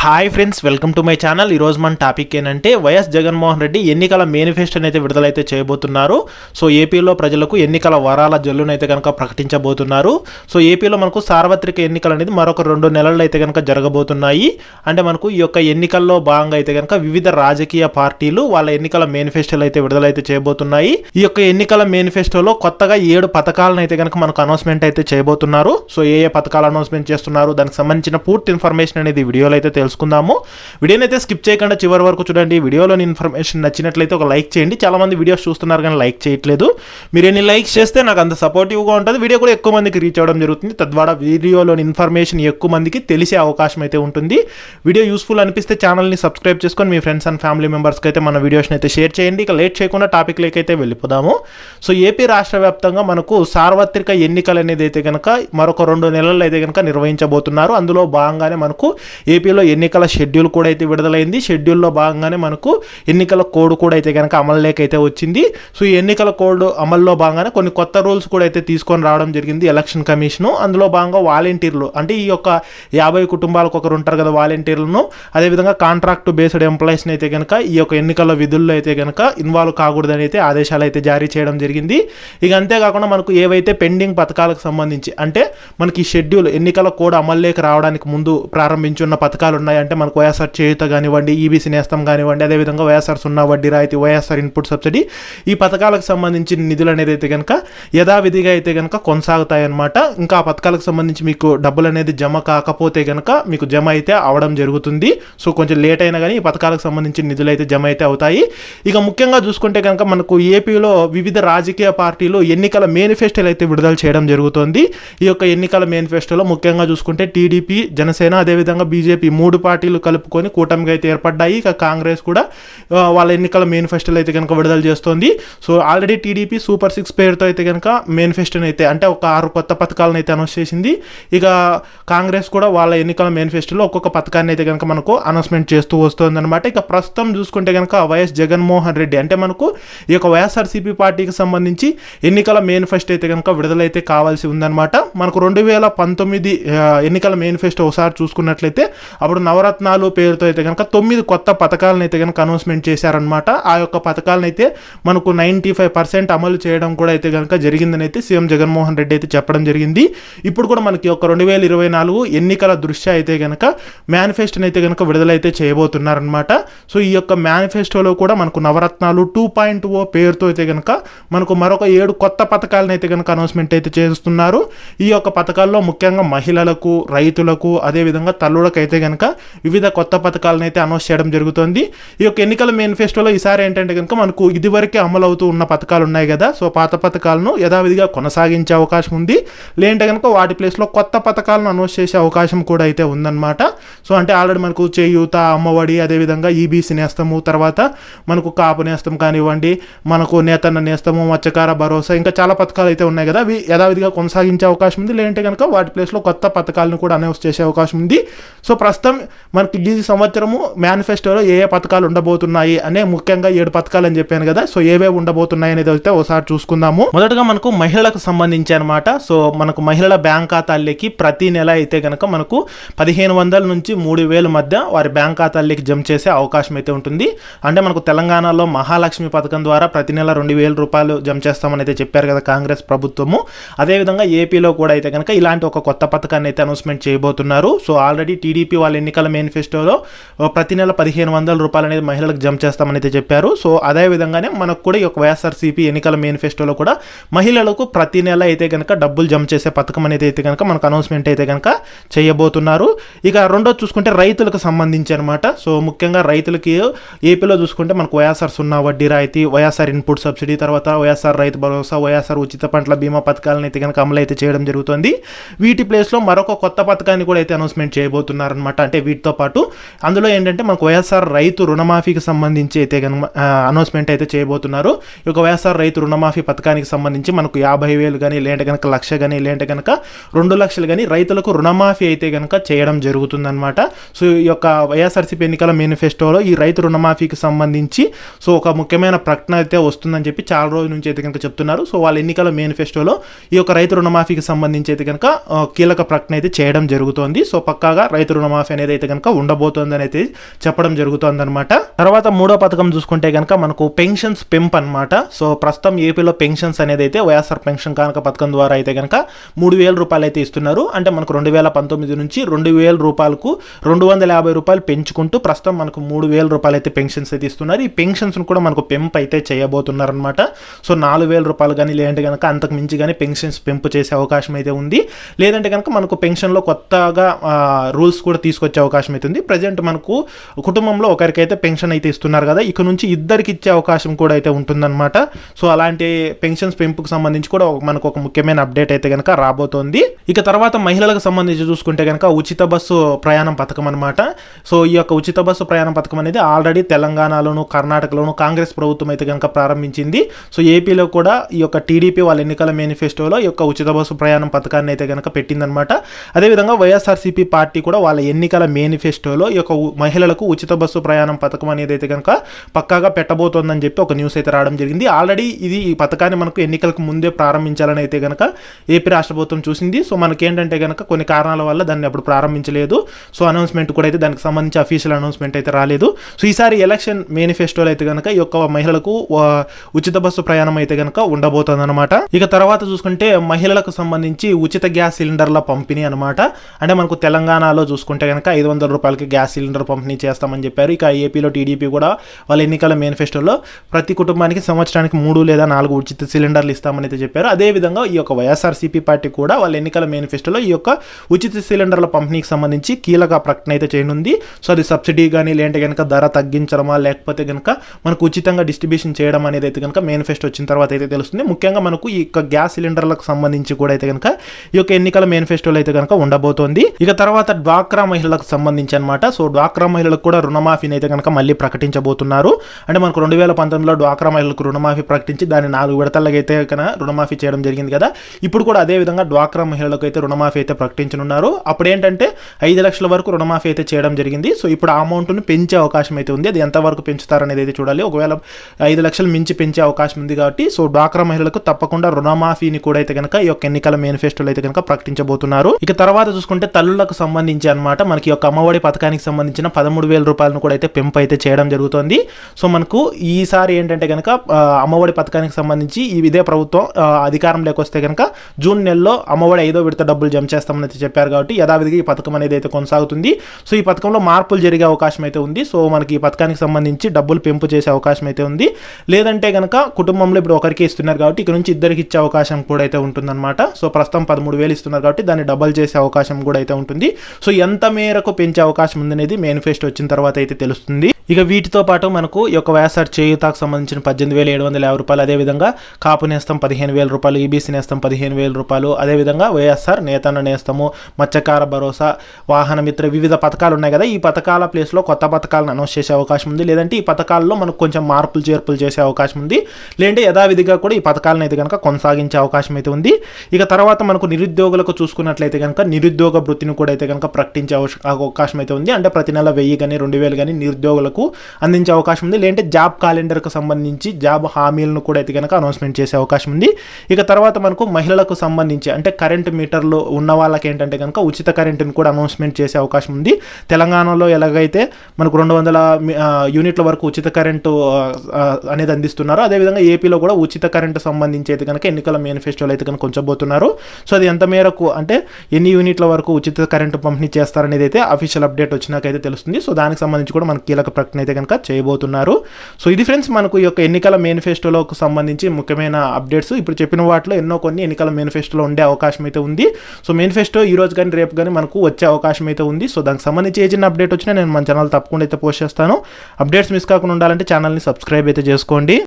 Hi friends welcome to my channel ఈరోజు మన topic ఏంటంటే వైఎస్ జగన్మోహన్ రెడ్డి ఎన్నికల మేనిఫెస్టోని అయితే విడుదలైతే చేయబోతున్నారు. సో ఏపీలో ప్రజలకు ఎన్నికల వరాల జల్లును అయితే కనుక ప్రకటించబోతున్నారు. సో ఏపీలో మనకు సార్వత్రిక ఎన్నికలు అనేది మరొక రెండు నెలల్లో అయితే కనుక జరగబోతున్నాయి. అంటే మనకు ఈ యొక్క ఎన్నికల్లో భాగంగా అయితే కనుక వివిధ రాజకీయ పార్టీలు వాళ్ళ ఎన్నికల మేనిఫెస్టోలు అయితే విడుదలైతే చేయబోతున్నాయి. ఈ యొక్క ఎన్నికల మేనిఫెస్టోలో కొత్తగా ఏడు పథకాలను అయితే కనుక మనకు అనౌన్స్మెంట్ అయితే చేయబోతున్నారు. సో ఏ ఏ పథకాలు అనౌన్స్మెంట్ చేస్తున్నారు? దానికి సంబంధించిన పూర్తి ఇన్ఫర్మేషన్ అనేది వీడియోలో అయితే తెలుసుకుందాము. వీడియోని అయితే స్కిప్ చేయకుండా చివరి వరకు చూడండి. వీడియోలోని ఇన్ఫర్మేషన్ నచ్చినట్లయితే ఒక లైక్ చేయండి. చాలామంది వీడియోస్ చూస్తున్నారు కానీ లైక్ చేయట్లేదు. మీరు ఎన్ని లైక్స్ చేస్తే నాకు అంత సపోర్టివ్గా ఉంటుంది. వీడియో కూడా ఎక్కువ మందికి రీచ్ అవ్వడం జరుగుతుంది. తద్వారా వీడియోలోని ఇన్ఫర్మేషన్ ఎక్కువ మందికి తెలిసే అవకాశం అయితే ఉంటుంది. వీడియో యూస్ఫుల్ అనిపిస్తే ఛానల్ని సబ్స్క్రైబ్ చేసుకొని మీ ఫ్రెండ్స్ అండ్ ఫ్యామిలీ మెంబర్స్కి అయితే మన వీడియోస్ని అయితే షేర్ చేయండి. ఇక లేట్ చేయకుండా టాపిక్ అయితే వెళ్ళిపోదాము. సో ఏపీ రాష్ట్ర వ్యాప్తంగా మనకు సార్వత్రిక ఎన్నికలు అనేది అయితే కనుక మరొక రెండు నెలల్లో అయితే కనుక నిర్వహించబోతున్నారు. అందులో భాగంగానే మనకు ఏపీలో ఎన్నికల షెడ్యూల్ కూడా అయితే విడుదలైంది. షెడ్యూల్లో భాగంగానే మనకు ఎన్నికల కోడ్ కూడా అయితే కనుక అమల్లోకి అయితే వచ్చింది. సో ఈ ఎన్నికల కోడ్ అమల్లో భాగంగానే కొన్ని కొత్త రూల్స్ కూడా అయితే తీసుకొని రావడం జరిగింది ఎలక్షన్ కమిషను. అందులో భాగంగా వాలంటీర్లు అంటే ఈ యొక్క యాభై కుటుంబాలకు ఒకరు ఉంటారు కదా వాలంటీర్లను. అదేవిధంగా కాంట్రాక్ట్ బేస్డ్ ఎంప్లాయీస్ని అయితే కనుక ఈ యొక్క ఎన్నికల విధుల్లో అయితే కనుక ఇన్వాల్వ్ కాకూడదని అయితే ఆదేశాలు అయితే జారీ చేయడం జరిగింది. ఇక అంతేకాకుండా మనకు ఏవైతే పెండింగ్ పథకాలకు సంబంధించి అంటే మనకి ఈ షెడ్యూల్ ఎన్నికల కోడ్ అమల్లోకి రావడానికి ముందు ప్రారంభించున్న పథకాలు ఉన్నాయి అంటే మనకు వైఎస్ఆర్ చేయుత కానివ్వండి ఈబీసీ నేస్తం కానివ్వండి అదేవిధంగా వైఎస్ఆర్ సున్నా వడ్డీ రాయితీ వైఎస్ఆర్ ఇన్పుట్ సబ్సిడీ ఈ పథకాలకు సంబంధించిన నిధులు అనేది అయితే కనుక యథావిధిగా అయితే కనుక కొనసాగుతాయి అన్నమాట ఇంకా ఆ పథకాలకు సంబంధించి మీకు డబ్బులు అనేది జమ కాకపోతే కనుక మీకు జమ అయితే అవడం జరుగుతుంది. సో కొంచెం లేట్ అయినా కానీ ఈ పథకాలకు సంబంధించిన నిధులు అయితే జమ అయితే అవుతాయి. ఇక ముఖ్యంగా చూసుకుంటే కనుక మనకు ఏపీలో వివిధ రాజకీయ పార్టీలు ఎన్నికల మేనిఫెస్టోలు అయితే విడుదల చేయడం జరుగుతుంది. ఈ యొక్క ఎన్నికల మేనిఫెస్టోలో ముఖ్యంగా చూసుకుంటే టీడీపీ జనసేన అదేవిధంగా బీజేపీ మూడు పార్టీలు కలుపుకొని కూటమిగా అయితే ఏర్పడ్డాయి. ఇక కాంగ్రెస్ కూడా వాళ్ళ ఎన్నికల మేనిఫెస్టోలు అయితే కనుక విడుదల చేస్తోంది. So already TDP super six పేరుతో అయితే కనుక మేనిఫెస్టోని అయితే అంటే ఒక ఆరు కొత్త పథకాలను అయితే అనౌన్స్ చేసింది. ఇక కాంగ్రెస్ కూడా వాళ్ళ ఎన్నికల మేనిఫెస్టోలో ఒక్కొక్క పథకాన్ని అయితే కనుక మనకు అనౌన్స్మెంట్ చేస్తూ వస్తుంది అనమాట ఇక ప్రస్తుతం చూసుకుంటే కనుక వైఎస్ జగన్మోహన్ రెడ్డి అంటే మనకు ఈ యొక్క వైఎస్ఆర్సీపీ పార్టీకి సంబంధించి ఎన్నికల మేనిఫెస్టో అయితే కనుక విడుదలైతే కావాల్సి ఉందన్నమాట. మనకు రెండు వేల పంతొమ్మిది ఎన్నికల మేనిఫెస్టో ఒకసారి చూసుకున్నట్లయితే అప్పుడు నవరత్నాలు పేరుతో అయితే కనుక తొమ్మిది కొత్త పథకాలను అయితే కనుక అనౌన్స్మెంట్ చేశారనమాట ఆ యొక్క పథకాలను అయితే మనకు నైంటీ ఫైవ్ పర్సెంట్ అమలు చేయడం కూడా అయితే కనుక జరిగిందని అయితే సీఎం జగన్మోహన్ రెడ్డి అయితే చెప్పడం జరిగింది. ఇప్పుడు కూడా మనకి ఒక రెండు వేల ఇరవై నాలుగు ఎన్నికల దృష్ట్యా అయితే కనుక మేనిఫెస్టోని అయితే కనుక విడుదలైతే చేయబోతున్నారనమాట సో ఈ యొక్క మేనిఫెస్టోలో కూడా మనకు నవరత్నాలు టూ పాయింట్ ఓ పేరుతో అయితే కనుక మనకు మరొక ఏడు కొత్త పథకాలను అయితే కనుక అనౌన్స్మెంట్ అయితే చేస్తున్నారు. ఈ యొక్క పథకాల్లో ముఖ్యంగా మహిళలకు రైతులకు అదేవిధంగా తల్లులకు అయితే కనుక వివిధ కొత్త పథకాలను అయితే అనౌన్స్ చేయడం జరుగుతుంది. ఈ యొక్క ఎన్నికల మేనిఫెస్టోలో ఈసారి ఏంటంటే కనుక మనకు ఇదివరకే అమలు అవుతూ ఉన్న పథకాలు ఉన్నాయి కదా. సో పాత పథకాలను యథావిధిగా కొనసాగించే అవకాశం ఉంది. లేదంటే కనుక వాటి ప్లేస్లో కొత్త పథకాలను అనౌన్స్ చేసే అవకాశం కూడా అయితే ఉందన్నమాట. సో అంటే ఆల్రెడీ మనకు చేయూత అమ్మఒడి అదేవిధంగా ఈబీసీ నేస్తము తర్వాత మనకు కాపు నేస్తం కానివ్వండి మనకు నేతన్న నేస్తము మత్స్యకార భరోసా ఇంకా చాలా పథకాలు అయితే ఉన్నాయి కదా. అవి యథావిధిగా కొనసాగించే అవకాశం ఉంది. లేదంటే కనుక వాటి ప్లేస్లో కొత్త పథకాలను కూడా అనౌన్స్ చేసే అవకాశం ఉంది. సో ప్రస్తుతం మనకి ఈ సంవత్సరము మేనిఫెస్టోలో ఏ ఏ పథకాలు ఉండబోతున్నాయి అనే ముఖ్యంగా ఏడు పథకాలు అని చెప్పాను కదా. సో ఏవే ఉండబోతున్నాయి అనేది అయితే ఒకసారి చూసుకుందాము. మొదటగా మనకు మహిళలకు సంబంధించి అనమాట సో మనకు మహిళల బ్యాంక్ ఖాతాలకి ప్రతి నెల అయితే కనుక మనకు పదిహేను వందల నుంచి మూడు వేల మధ్య వారి బ్యాంక్ ఖాతాలకి జమ చేసే అవకాశం అయితే ఉంటుంది. అంటే మనకు తెలంగాణలో మహాలక్ష్మి పథకం ద్వారా ప్రతి నెల రెండు వేల రూపాయలు జమ చేస్తామని అయితే చెప్పారు కదా కాంగ్రెస్ ప్రభుత్వము. అదేవిధంగా ఏపీలో కూడా అయితే కనుక ఇలాంటి ఒక కొత్త పథకాన్ని అయితే అనౌన్స్మెంట్ చేయబోతున్నారు. సో ఆల్రెడీ టీడీపీ వాళ్ళు ఎన్నికల మేనిఫెస్టోలో ప్రతి నెల పదిహేను వందల రూపాయలు అనేది మహిళలకు జమ చేస్తామని అయితే చెప్పారు. సో అదే విధంగానే మనకు కూడా ఈ యొక్క వైఎస్ఆర్సీపీ ఎన్నికల మేనిఫెస్టోలో కూడా మహిళలకు ప్రతి నెల అయితే కనుక డబ్బులు జమ చేసే పథకం అనేది అయితే కనుక మనకు అనౌన్స్మెంట్ అయితే కనుక చేయబోతున్నారు. ఇక రెండో చూసుకుంటే రైతులకు సంబంధించి అనమాట సో ముఖ్యంగా రైతులకి ఏపీలో చూసుకుంటే మనకు వైఎస్ఆర్ సున్నా వడ్డీ రాయితీ వైఎస్ఆర్ ఇన్పుట్ సబ్సిడీ తర్వాత వైఎస్ఆర్ రైతు భరోసా వైఎస్ఆర్ ఉచిత పంటల బీమా పథకాలను అయితే కనుక అమలు అయితే చేయడం జరుగుతుంది. వీటి ప్లేస్లో మరొక కొత్త పథకాన్ని కూడా అయితే అనౌన్స్మెంట్ చేయబోతున్నారనమాట అంటే వీటితో పాటు అందులో ఏంటంటే మనకు వైఎస్ఆర్ రైతు రుణమాఫీకి సంబంధించి అయితే కనుక అనౌన్స్మెంట్ అయితే చేయబోతున్నారు. ఈ యొక్క వైఎస్ఆర్ రైతు రుణమాఫీ పథకానికి సంబంధించి మనకు యాభై వేలు కానీ లేదంటే కనుక లక్ష కానీ లేదంటే కనుక రెండు లక్షలు కానీ రైతులకు రుణమాఫీ అయితే కనుక చేయడం జరుగుతుందన్నమాట. సో ఈ యొక్క వైఎస్ఆర్సీపీ ఎన్నికల మేనిఫెస్టోలో ఈ రైతు రుణమాఫీకి సంబంధించి సో ఒక ముఖ్యమైన ప్రకటన అయితే వస్తుందని చెప్పి చాలా రోజుల నుంచి అయితే కనుక చెప్తున్నారు. సో వాళ్ళ ఎన్నికల మేనిఫెస్టోలో ఈ యొక్క రైతు రుణమాఫీకి సంబంధించి అయితే కనుక కీలక ప్రకటన అయితే చేయడం జరుగుతోంది. సో పక్కాగా రైతు రుణమాఫీ అనేది అనేది అయితే కనుక ఉండబోతోందని అయితే చెప్పడం జరుగుతుంది అనమాట తర్వాత మూడో పథకం చూసుకుంటే కనుక మనకు పెన్షన్స్ పెంప్ అనమాట సో ప్రస్తుతం ఏపీలో పెన్షన్స్ అనేది అయితే వైఎస్ఆర్ పెన్షన్ కానుక పథకం ద్వారా అయితే కనుక మూడు వేల రూపాయలు అయితే ఇస్తున్నారు. అంటే మనకు రెండు వేల పంతొమ్మిది నుంచి రెండు వేల రూపాయలకు రెండు వందల యాభై రూపాయలు పెంచుకుంటూ ప్రస్తుతం మనకు మూడు వేల రూపాయలు అయితే పెన్షన్స్ అయితే ఇస్తున్నారు. ఈ పెన్షన్స్ కూడా మనకు పెంపు అయితే చేయబోతున్నారనమాట సో నాలుగు వేల రూపాయలు కానీ లేదంటే కనుక అంతకు మించి కానీ పెన్షన్స్ పెంపు చేసే అవకాశం అయితే ఉంది. లేదంటే కనుక మనకు పెన్షన్లో కొత్తగా రూల్స్ కూడా తీసుకొచ్చే అవకాశం అయితే ఉంది. ప్రజెంట్ మనకు కుటుంబంలో ఒకరికైతే పెన్షన్ అయితే ఇస్తున్నారు కదా ఇక నుంచి ఇద్దరికి ఇచ్చే అవకాశం కూడా అయితే ఉంటుందన్నమాట. సో అలాంటి పెన్షన్స్ పెంపుకు సంబంధించి కూడా మనకు ఒక ముఖ్యమైన అప్డేట్ అయితే కనుక రాబోతోంది. ఇక తర్వాత మహిళలకు సంబంధించి చూసుకుంటే కనుక ఉచిత బస్సు ప్రయాణం పథకం అనమాట సో ఈ యొక్క ఉచిత బస్సు ప్రయాణం పథకం అనేది ఆల్రెడీ తెలంగాణలోను కర్ణాటకలోను కాంగ్రెస్ ప్రభుత్వం అయితే కనుక ప్రారంభించింది. సో ఏపీలో కూడా ఈ యొక్క టీడీపీ వాళ్ళ ఎన్నికల మేనిఫెస్టోలో ఈ యొక్క ఉచిత బస్సు ప్రయాణం పథకాన్ని అయితే కనుక పెట్టిందనమాట అదేవిధంగా వైఎస్ఆర్సీపీ పార్టీ కూడా వాళ్ళ ఎన్నికల మేనిఫెస్టోలో ఈ యొక్క మహిళలకు ఉచిత బస్సు ప్రయాణం పథకం అనేది అయితే కనుక పక్కాగా పెట్టబోతోందని చెప్పి ఒక న్యూస్ అయితే రావడం జరిగింది. ఆల్రెడీ ఇది ఈ పథకాన్ని మనకు ఎన్నికలకు ముందే ప్రారంభించాలని అయితే కనుక ఏపీ రాష్ట్ర ప్రభుత్వం చూసింది. సో మనకి ఏంటంటే కనుక కొన్ని కారణాల వల్ల దాన్ని అప్పుడు ప్రారంభించలేదు. సో అనౌన్స్మెంట్ కూడా అయితే దానికి సంబంధించి అఫీషియల్ అనౌన్స్మెంట్ అయితే రాలేదు. సో ఈసారి ఎలక్షన్ మేనిఫెస్టోలో అయితే కనుక ఈ యొక్క మహిళలకు ఉచిత బస్సు ప్రయాణం అయితే కనుక ఉండబోతుంది అనమాట ఇక తర్వాత చూసుకుంటే మహిళలకు సంబంధించి ఉచిత గ్యాస్ సిలిండర్ల పంపిణీ అనమాట అంటే మనకు తెలంగాణలో చూసుకుంటే కనుక ఐదు వందల రూపాయలకి గ్యాస్ సిలిండర్ పంపిణీ చేస్తామని చెప్పారు. ఇక ఏపీలో టీడీపీ కూడా వాళ్ళ ఎన్నికల మేనిఫెస్టోలో ప్రతి కుటుంబానికి సంవత్సరానికి మూడు లేదా నాలుగు ఉచిత సిలిండర్లు ఇస్తామని అయితే చెప్పారు. అదేవిధంగా ఈ యొక్క వైఎస్ఆర్సీపీ పార్టీ కూడా వాళ్ళ ఎన్నికల మేనిఫెస్టోలో ఈ యొక్క ఉచిత సిలిండర్ల పంపిణీకి సంబంధించి కీలక ప్రకటన అయితే చేయనుంది. సో అది సబ్సిడీ కానీ లేదంటే కనుక ధర తగ్గించడమా లేకపోతే కనుక మనకు ఉచితంగా డిస్ట్రిబ్యూషన్ చేయడం అనేది అయితే కనుక మేనిఫెస్టో వచ్చిన తర్వాత అయితే తెలుస్తుంది. ముఖ్యంగా మనకు ఈ యొక్క గ్యాస్ సిలిండర్లకు సంబంధించి కూడా అయితే కనుక ఈ యొక్క ఎన్నికల మేనిఫెస్టోలో అయితే కనుక ఉండబోతోంది. ఇక తర్వాత డ్వాక్రా మహిళలకు సంబంధించి అనమాట సో డ్వాక్రా మహిళలకు కూడా రుణమాఫీని అయితే కనుక మళ్ళీ ప్రకటించబోతున్నారు. అంటే మనకు రెండు వేల పంతొమ్మిదిలో డ్వాక్రా మహిళలకు రుణమాఫీ ప్రకటించి దాన్ని నాలుగు విడతలకు అయితే కనుక రుణమాఫీ చేయడం జరిగింది కదా. ఇప్పుడు కూడా అదే విధంగా డ్వాక్రా మహిళలకు అయితే రుణమాఫీ అయితే ప్రకటించనున్నారు. అప్పుడు ఏంటంటే ఐదు లక్షల వరకు రుణమాఫీ అయితే చేయడం జరిగింది. సో ఇప్పుడు ఆ అమౌంట్ను పెంచే అవకాశం అయితే ఉంది. అది ఎంతవరకు పెంచుతారనేది అయితే చూడాలి. ఒకవేళ ఐదు లక్షలు మించి పెంచే అవకాశం ఉంది కాబట్టి సో డ్వాక్రా మహిళలకు తప్పకుండా రుణమాఫీని కూడా అయితే కనుక ఈ యొక్క ఎన్నికల మేనిఫెస్టోలో అయితే కనుక ప్రకటించబోతున్నారు. ఇక తర్వాత చూసుకుంటే తల్లులకు సంబంధించి అన్నమాట. మనకి యొక్క అమ్మఒడి పథకానికి సంబంధించిన పదమూడు వేల రూపాయలను కూడా అయితే పెంపు అయితే చేయడం జరుగుతుంది. సో మనకు ఈసారి ఏంటంటే కనుక అమ్మఒడి పథకానికి సంబంధించి ఈ ఇదే ప్రభుత్వం అధికారం లేకొస్తే వస్తే కనుక జూన్ నెలలో అమ్మఒడి ఐదో విడత డబ్బులు జమ చేస్తామని అయితే చెప్పారు కాబట్టి యథావిధిగా ఈ పథకం అనేది అయితే కొనసాగుతుంది. సో ఈ పథకంలో మార్పులు జరిగే అవకాశం అయితే ఉంది. సో మనకి ఈ పథకానికి సంబంధించి డబ్బులు పెంపు చేసే అవకాశం అయితే ఉంది. లేదంటే కనుక కుటుంబంలో ఇప్పుడు ఒకరికి ఇస్తున్నారు కాబట్టి ఇక్కడ నుంచి ఇద్దరికి ఇచ్చే అవకాశం కూడా అయితే ఉంటుందన్నమాట. సో ప్రస్తుతం పదమూడు వేలు ఇస్తున్నారు కాబట్టి దాన్ని డబల్ చేసే అవకాశం కూడా అయితే ఉంటుంది. సో ఎంత మేరకు పెంచే అవకాశం ఉందనేది మేనిఫెస్టో వచ్చిన తర్వాత అయితే తెలుస్తుంది. ఇక వీటితో పాటు మనకు ఈ యొక్క వైఎస్ఆర్ చేయుతాకు సంబంధించిన పద్దెనిమిది వేల ఏడు వందల యాభై రూపాయలు అదేవిధంగా కాపు నేస్తం పదిహేను వేల రూపాయలు ఈబీసీ నేస్తం పదిహేను వేల రూపాయలు అదేవిధంగా వైఎస్ఆర్ నేతన్న నేస్తము మత్స్యకార భరోసా వాహనమిత్ర వివిధ పథకాలు ఉన్నాయి కదా. ఈ పథకాల ప్లేస్లో కొత్త పథకాలను అనౌన్స్ చేసే అవకాశం ఉంది. లేదంటే ఈ పథకాల్లో మనకు కొంచెం మార్పులు చేర్పులు చేసే అవకాశం ఉంది. లేదంటే యథావిధిగా కూడా ఈ పథకాలను అయితే కనుక కొనసాగించే అవకాశం అయితే ఉంది. ఇక తర్వాత మనకు నిరుద్యోగులకు చూసుకున్నట్లయితే కనుక నిరుద్యోగ వృత్తిని కూడా అయితే కనుక ప్రకటించే అవకాశం అయితే ఉంది. అంటే ప్రతి నెల వెయ్యి కానీ రెండు వేలు కానీ నిరుద్యోగులకు అందించే అవకాశం ఉంది. లేదంటే జాబ్ క్యాలెండర్కు సంబంధించి జాబ్ హామీలను కూడా అయితే కనుక అనౌన్స్మెంట్ చేసే అవకాశం ఉంది. ఇక తర్వాత మనకు మహిళలకు సంబంధించి అంటే కరెంట్ మీటర్లు ఉన్న వాళ్ళకి ఏంటంటే కనుక ఉచిత కరెంటుని కూడా అనౌన్స్మెంట్ చేసే అవకాశం ఉంది. తెలంగాణలో ఎలాగైతే మనకు రెండు వందల యూనిట్ల వరకు ఉచిత కరెంటు అనేది అందిస్తున్నారు అదేవిధంగా ఏపీలో కూడా ఉచిత కరెంటు సంబంధించి అయితే కనుక ఎన్నికల మేనిఫెస్టోలు అయితే కనుక ఉంచబోతున్నారు సో అది ఎంత మేరకు అంటే ఎన్ని యూనిట్ల వరకు ఉచిత కరెంటు పంపిణీ చేస్తారనేది అయితే అఫీషియల్ అప్డేట్ వచ్చినాకైతే తెలుస్తుంది. సో దానికి సంబంధించి కూడా మనకు కీలక ప్రకటన అయితే కనుక చేయబోతున్నారు. సో ఇది ఫ్రెండ్స్ మనకు ఈ యొక్క ఎన్నికల మేనిఫెస్టోలోకి సంబంధించి ముఖ్యమైన అప్డేట్స్. ఇప్పుడు చెప్పిన వాటిలో ఎన్నో కొన్ని ఎన్నికల మేనిఫెస్టోలో ఉండే అవకాశం అయితే ఉంది. సో మేనిఫెస్టో ఈ రోజు కానీ రేపు కానీ మనకు వచ్చే అవకాశం అయితే ఉంది. సో దానికి సంబంధించి ఏ చిన్న అప్డేట్ వచ్చినా నేను మన ఛానల్ తప్పకుండా అయితే పోస్ట్ చేస్తాను. అప్డేట్స్ మిస్ కాకుండా ఉండాలంటే ఛానల్ని సబ్స్క్రైబ్ అయితే చేసుకోండి.